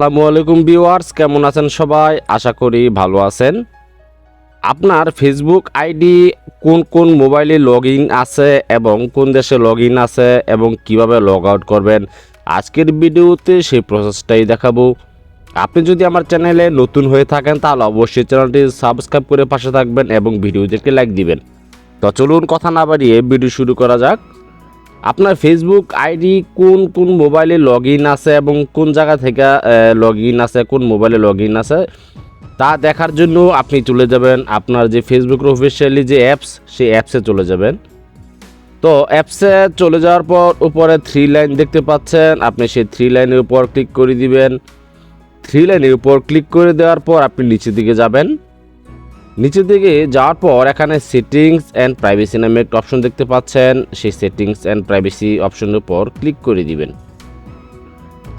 আসসালামু আলাইকুম ভিউয়ার্স, কেমন আছেন সবাই? আশা করি ভালো আছেন। আপনার ফেসবুক আইডি কোন কোন মোবাইলে লগ আছে এবং কোন দেশে লগ আছে এবং কীভাবে লগ আউট করবেন? আজকের ভিডিওতে সেই প্রসেসটাই দেখাবো। আপনি যদি আমার চ্যানেলে নতুন হয়ে থাকেন, তাহলে অবশ্যই চ্যানেলটি সাবস্ক্রাইব করে পাশে থাকবেন এবং ভিডিওদেরকে লাইক দিবেন। তো চলুন কথা না বাড়িয়ে ভিডিও শুরু করা যাক। আপনার ফেসবুক আইডি কোন কোন মোবাইলে লগ ইন আছে এবং কোন জায়গা থেকে লগ ইন আছে, কোন মোবাইলে লগ ইন আছে, তা দেখার জন্য আপনি চলে যাবেন আপনার যে ফেসবুক অফিসিয়ালি যে অ্যাপস সেই অ্যাপসে চলে যাবেন। তো অ্যাপসে চলে যাওয়ার পর উপরে থ্রি লাইন দেখতে পাচ্ছেন, আপনি সেই থ্রি লাইনের উপর ক্লিক করে দিবেন। থ্রি লাইনের উপর ক্লিক করে দেওয়ার পর আপনি নিচের দিকে যাবেন। নিচের দিকে যাওয়ার পর এখানে সেটিংস অ্যান্ড প্রাইভেসি নামে একটা অপশন দেখতে পাচ্ছেন। সেই সেটিংস অ্যান্ড প্রাইভেসি অপশনের উপর ক্লিক করে দিবেন।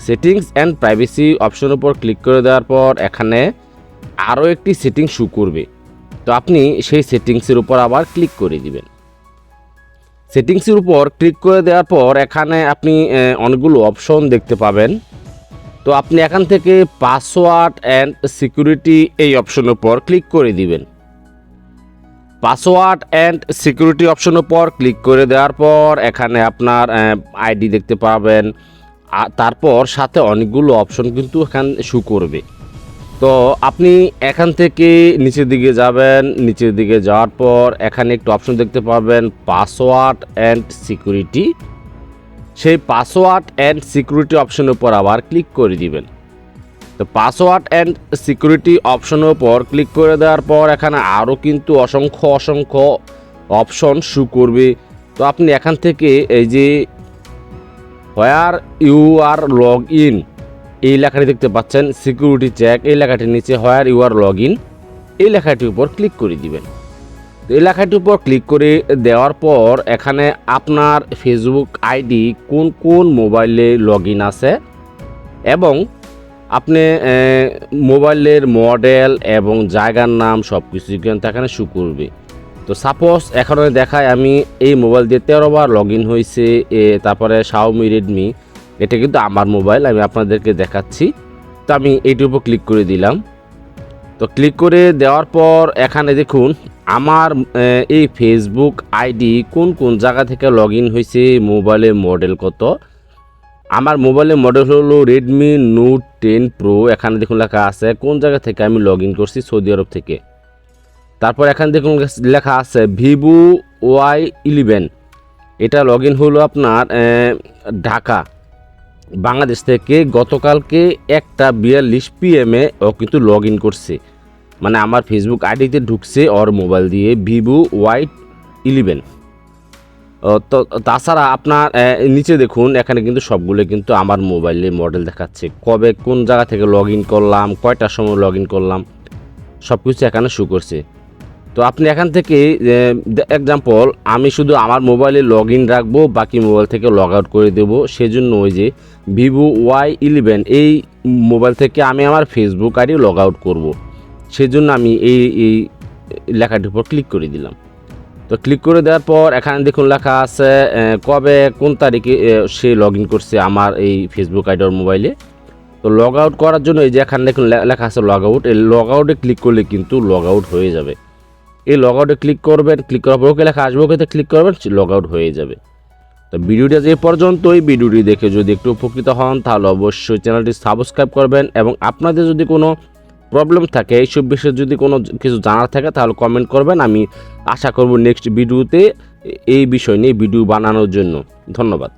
সেটিংস অ্যান্ড প্রাইভেসি অপশনের উপর ক্লিক করে দেওয়ার পর এখানে আরও একটি সেটিং শু করবে। তো আপনি সেই সেটিংসের উপর আবার ক্লিক করে দিবেন। সেটিংসের উপর ক্লিক করে দেওয়ার পর এখানে আপনি অনেকগুলো অপশন দেখতে পাবেন। তো আপনি এখান থেকে পাসওয়ার্ড অ্যান্ড সিকিউরিটি এই অপশনের উপর ক্লিক করে দিবেন। পাসওয়ার্ড অ্যান্ড সিকিউরিটি অপশনের উপর ক্লিক করে দেওয়ার পর এখানে আপনার আইডি দেখতে পাবেন। তারপর সাথে অনেকগুলো অপশন কিন্তু এখান শু করবে। তো আপনি এখান থেকে নিচের দিকে যাবেন। নিচের দিকে যাওয়ার পর এখানে একটু অপশন দেখতে পাবেন পাসওয়ার্ড অ্যান্ড সিকিউরিটি সেই পাসওয়ার্ড অ্যান্ড সিকিউরিটি অপশনের উপর আবার ক্লিক করে দিবেন। তো পাসওয়ার্ড অ্যান্ড সিকিউরিটি অপশনের উপর ক্লিক করে দেওয়ার পর এখানে আরও কিন্তু অসংখ্য অসংখ্য অপশন শু করবে। তো আপনি এখান থেকে এই যে where you are log in এই লেখাটি দেখতে পাচ্ছেন সিকিউরিটি চেক এই লেখাটির নিচে where you are log in এই লেখাটির উপর ক্লিক করে দিবেন। তো এই লেখাটির উপর ক্লিক করে দেওয়ার পর এখানে আপনার ফেসবুক আইডি কোন কোন মোবাইলে লগ ইন আছে এবং আপনি মোবাইলের মডেল এবং জায়গার নাম সব কিছু কিন্তু এখানে শু করবে। তো সাপোজ এখানে দেখায় আমি এই মোবাইল দিয়ে তেরোবার লগ ইন হয়েছে এ, তারপরে শাওমি রেডমি এটা কিন্তু আমার মোবাইল আমি আপনাদেরকে দেখাচ্ছি। তো আমি এইটির উপর ক্লিক করে দিলাম। তো ক্লিক করে দেওয়ার পর এখানে দেখুন আমার এই ফেসবুক আইডি কোন কোন জায়গা থেকে লগ ইন হয়েছে মোবাইলের মডেল কত? আমার মোবাইলের মডেল হলো রেডমি নোট টেন প্রো এখানে দেখুন লেখা আছে, কোন জায়গা থেকে আমি লগ ইন করছি, সৌদি আরব থেকে? তারপর এখানে দেখুন লেখা আছে ভিভো ওয়াই ইলেভেন এটা লগ ইন হলো আপনার ঢাকা, বাংলাদেশ থেকে গতকালকে একটা বিয়াল্লিশ পিএমে ও কিন্তু লগ ইন করছে। মানে আমার ফেসবুক আইডিতে ঢুকছে ওর মোবাইল দিয়ে ভিভো ওয়াই ইলেভেন তো তাছাড়া আপনার নিচে দেখুন, এখানে কিন্তু সবগুলো কিন্তু আমার মোবাইলে মডেল দেখাচ্ছে। কবে কোন জায়গা থেকে লগ ইন করলাম, কয়টার সময় লগ ইন করলাম সব কিছু এখানে শু করছে। তো আপনি এখান থেকে এক্সাম্পল আমি শুধু আমার মোবাইলে লগ ইন রাখব, বাকি মোবাইল থেকে লগ আউট করে দেবো। সেজন্য ওই যে ভিভো ওয়াই ইলেভেন এই মোবাইল থেকে আমি আমার ফেসবুক আইডি লগ আউট করব। সেজন্য আমি এই এই লেখাটির উপর ক্লিক করে দিলাম। তো ক্লিক করে দেওয়ার পর এখানে দেখুন লেখা আছে কবে, কোন তারিখে সে লগ করছে আমার এই ফেসবুক আইডির মোবাইলে তো লগ আউট করার জন্য এই যে এখানে দেখুন লেখা আছে লগ আউট এই লগ আউটে ক্লিক করলে কিন্তু লগ আউট হয়ে যাবে। এই লগ আউটে ক্লিক করবেন ক্লিক করার পর ওকে লেখা আসবে, ওকে ক্লিক করবেন লগ আউট হয়ে যাবে। তো ভিডিওটি ভিডিওটা যে পর্যন্তই। ভিডিওটি দেখে যদি একটু উপকৃত হন, তাহলে অবশ্যই চ্যানেলটি সাবস্ক্রাইব করবেন এবং আপনাদের যদি কোনো প্রবলেম থাকে, এইসব বিষয়ে যদি কোনো কিছু জানার থাকে তাহলে কমেন্ট করবেন। আমি আশা করব নেক্সট ভিডিওতে এই বিষয় নিয়ে ভিডিও বানানোর জন্য। ধন্যবাদ।